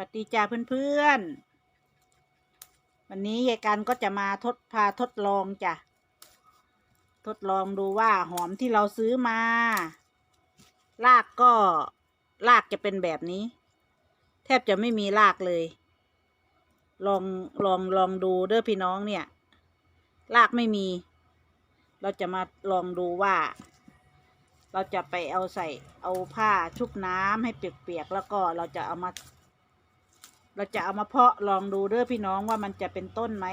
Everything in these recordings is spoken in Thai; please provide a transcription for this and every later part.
วัสดีจ้าเพื่อนๆ วันนี้ยายกันก็จะมาทดพาทดลองจ้ะ ทดลองดูว่าหอมที่เราซื้อมา รากก็รากจะเป็นแบบนี้ แทบจะไม่มีรากเลย ลองลองลองดูเด้อพี่น้องเนี่ย รากไม่มี เราจะมาลองดูว่า เราจะไปเอาใส่เอาผ้าชุบน้ำให้เปียกๆแล้วก็เราจะเอามา เราจะเอามาเพาะลองดูเด้อพี่น้องว่ามันจะเป็นต้นไหม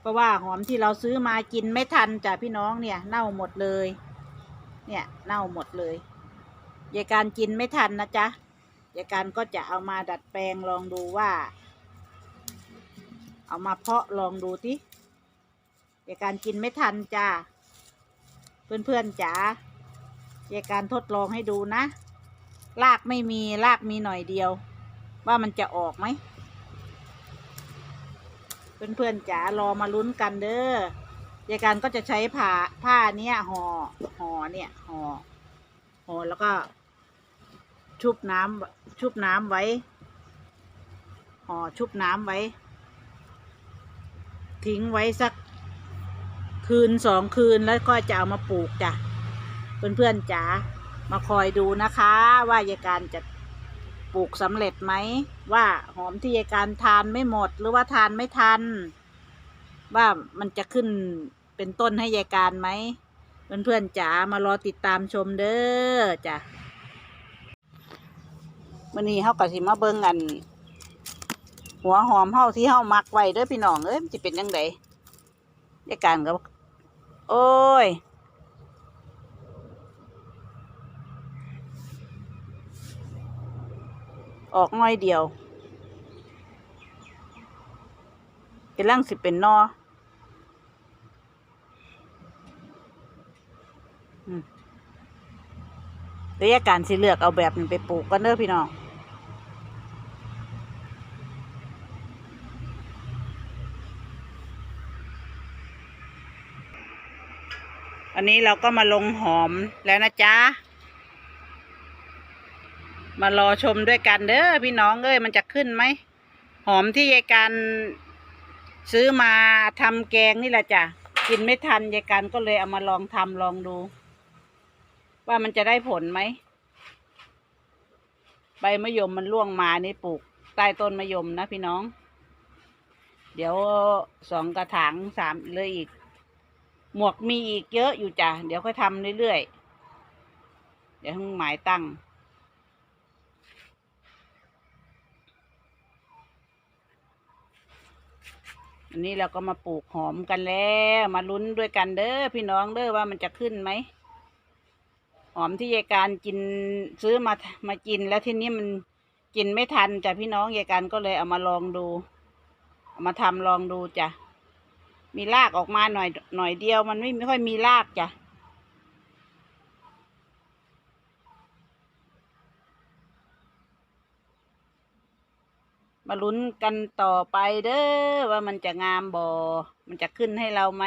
เพราะว่าหอมที่เราซื้อมากินไม่ทันจ้ะพี่น้องเนี่ยเน่าหมดเลย เนี่ยเน่าหมดเลยยายการกินไม่ทันนะจ๊ะยายการก็จะเอามาดัดแปลงลองดูว่า เอามาเพาะลองดูติยายการกินไม่ทันจ้าเพื่อนๆจ๋า ยายการทดลองให้ดูนะ รากไม่มีรากมีหน่อยเดียว ว่ามันจะออกไหม เพื่อนๆจ๋ารอมาลุ้นกันเด้อยายการก็จะใช้ผ้าผ้าเนี้ยห่อห่อเนี่ยห่อห่อแล้วก็ ชุบน้ำชุบน้ำไว้ห่อชุบน้ำไว้ ทิ้งไว้สักคืนสองคืนแล้วก็จะเอามาปลูกจ้ะ เพื่อนๆจ๋ามาคอยดูนะคะ ว่ายายการจะปลูกสำเร็จไหม ว่าหอมที่ยายการทานไม่หมดหรือว่าทานไม่ทัน ว่ามันจะขึ้นเป็นต้นให้ยายการไหมเพื่อนๆจ๋ามารอติดตามชมเด้อจ้ะวันนี้เขาก็สิมาเบิ่งกัน หัวหอมเฮาที่เฮามักไว้เด้อพี่น้องเอ้ยมันสิเป็นยังไงยายการก็โอ้ย ออกน้อยเดียวกำลังสิเป็นนออืมเดี๋ยวยายการสิเลือกเอาแบบนี้ไปปลูกกันเด้อพี่น้องอันนี้เราก็มาลงหอมแล้วนะจ๊ะ มารอชมด้วยกันเด้อพี่น้องเอ้ยมันจะขึ้นไหม หอมที่ยายการซื้อมาทำแกงนี่แหละจ้ะกินไม่ทันยายการก็เลยเอามาลองทำลองดู ว่ามันจะได้ผลไหมใบมะยมมันร่วงมานี่ปลูกใต้ต้นมะยมนะพี่น้อง เดี๋ยวสองกระถางสามเลยอีก หมวกมีอีกเยอะอยู่จ้ะเดี๋ยวค่อยทำเรื่อยๆเดี๋ยวเพิ่งหมายตั้ง อันนี้เราก็มาปลูกหอมกันแล้ว มาลุ้นด้วยกันเด้อพี่น้องเด้อว่ามันจะขึ้นไหมหอมที่ยายการกินซื้อมามากินแล้วทีนี้มันกินไม่ทันจ้ะพี่น้องยายการก็เลยเอามาลองดูเอามาทำลองดูจ้ะมีรากออกมาหน่อยหน่อยเดียว มันไม่ไม่ค่อยมีรากจ้ะ มาลุ้นกันต่อไปเด้อว่ามันจะงามบ่มันจะขึ้นให้เราไหม